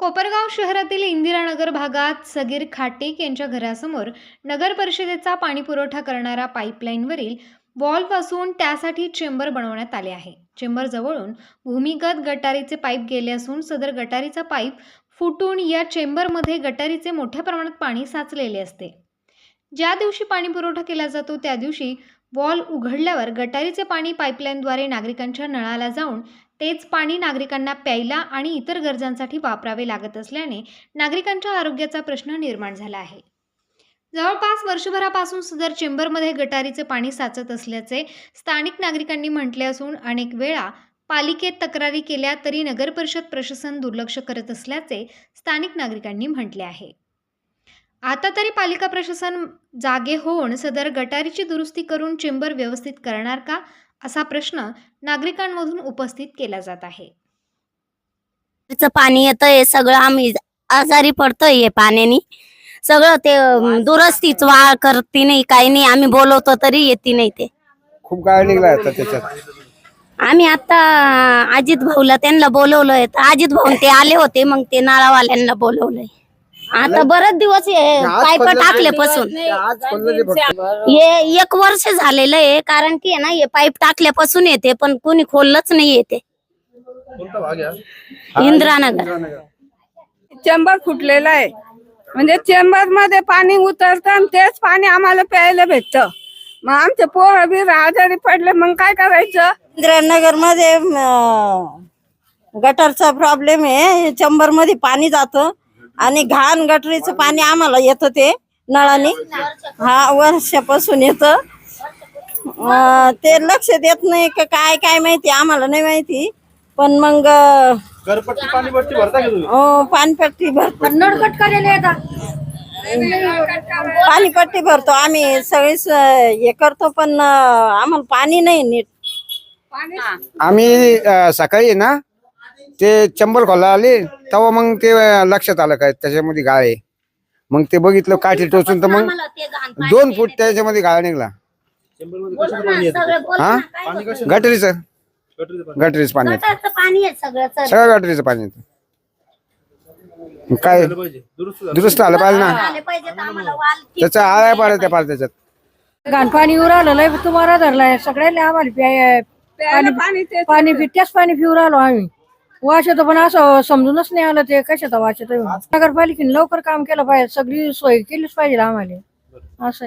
कोपरगाव शहरातील इंदिरानगर भागात सगीर खाटेक यांच्या घरासमोर नगर परिषदेचा पाणीपुरवठा करणारा पाईपलाईनवरील वॉल्व असून त्यासाठी चेंबर बनवण्यात आले आहे. चेंबर जवळून भूमिगत गटारीचे पाईप गेले असून सदर गटारीचा पाईप फुटून या चेंबरमध्ये गटारीचे मोठ्या प्रमाणात पाणी साचलेले असते. ज्या दिवशी पाणी पुरवठा केला जातो त्या दिवशी वॉल उघडल्यावर गटारीचे पाणी पाईपलाईनद्वारे नागरिकांच्या नळाला जाऊन तेच पाणी नागरिकांना प्यायला आणि इतर गरजांसाठी वापरावे लागत असल्याने नागरिकांच्या आरोग्याचा प्रश्न निर्माण झाला आहे. जवळपास वर्षभरापासून सदर चेंबरमध्ये गटारीचे पाणी साचत असल्याचे स्थानिक नागरिकांनी म्हटले असून अनेक वेळा पालिकेत तक्रारी केल्या तरी नगरपरिषद प्रशासन दुर्लक्ष करत असल्याचे स्थानिक नागरिकांनी म्हटले आहे. आता तरी पालिका प्रशासन जागे होऊन सदर गटारीची दुरुस्ती करून चेंबर व्यवस्थित करणार का असा प्रश्न नागरिकांमधून उपस्थित केला जात आहे. पाणी येतंय सगळं आम्ही आजारी पडतोय हे पाण्याने. सगळं ते दुरुस्तीच वाळ करते नाही काही नाही आम्ही बोलवतो तरी येते नाही ते. खूप गाळ निघला आता त्याच्यात. आम्ही आता अजित भाऊला त्यांना बोलवलंय. तर अजित भाऊ ते आले होते मग ते नाळावाल्यांना बोलवलंय. आता बरेच दिवस हे पाईप टाकल्यापासून. हे एक वर्ष झालेलं आहे कारण की आहे ना हे पाईप टाकल्यापासून येते पण कोणी खोललंच नाही येते. इंदिरानगर. चेंबर फुटलेला आहे. म्हणजे चेंबरमध्ये पाणी उतरतं आणि तेच पाणी आम्हाला प्यायला भेटतं. मग आमचे पोर बीर आजारी पडले मग काय करायचं? इंदिरानगरमध्ये गटरचा प्रॉब्लेम आहे. चंबरमध्ये पाणी जातं. आणि घाण गटरीचं पाणी आम्हाला येतं ते नळाने. हा वर्षापासून येतं. ते लक्ष देत नाही का काय काय माहिती आम्हाला नाही माहिती. पण मग हो पाणपट्टी भरतो. पाणीपट्टी भरतो. आम्ही सगळीच हे करतो पण आम्हाला पाणी नाही नीट. आम्ही सकाळी ना ते चंबल खोला आले तेव्हा मग ते लक्षात आलं काय त्याच्यामध्ये गाळ. आहे मग ते बघितलं काठी टोचून तर मग दोन फूट त्याच्यामध्ये गाळ निघला. हा? गटरीचं. गटरीचं पाणी. येतं. गटारचं पाणी आहे सगळं सगळं गटरीचं पाणी येतं. काय? दुरुस्त आलं पाहिजे. ना? पाहिजे त्याचा आळ्या पाड्या त्या पार त्याच्यात. घाण पाणी उरालं लय तुम्हाला धरलाय सगळ्याला आम्हाला पाणी पाणी पि- त्याच पाणी पिऊ राहिलो आम्ही. वाश येतो पण असं समजूनच नाही आलं ते. कशाचा वाश येतो नगरपालिकेने लवकर काम केलं पाहिजे. सगळी सोय केलीच पाहिजे आम्हाला. असं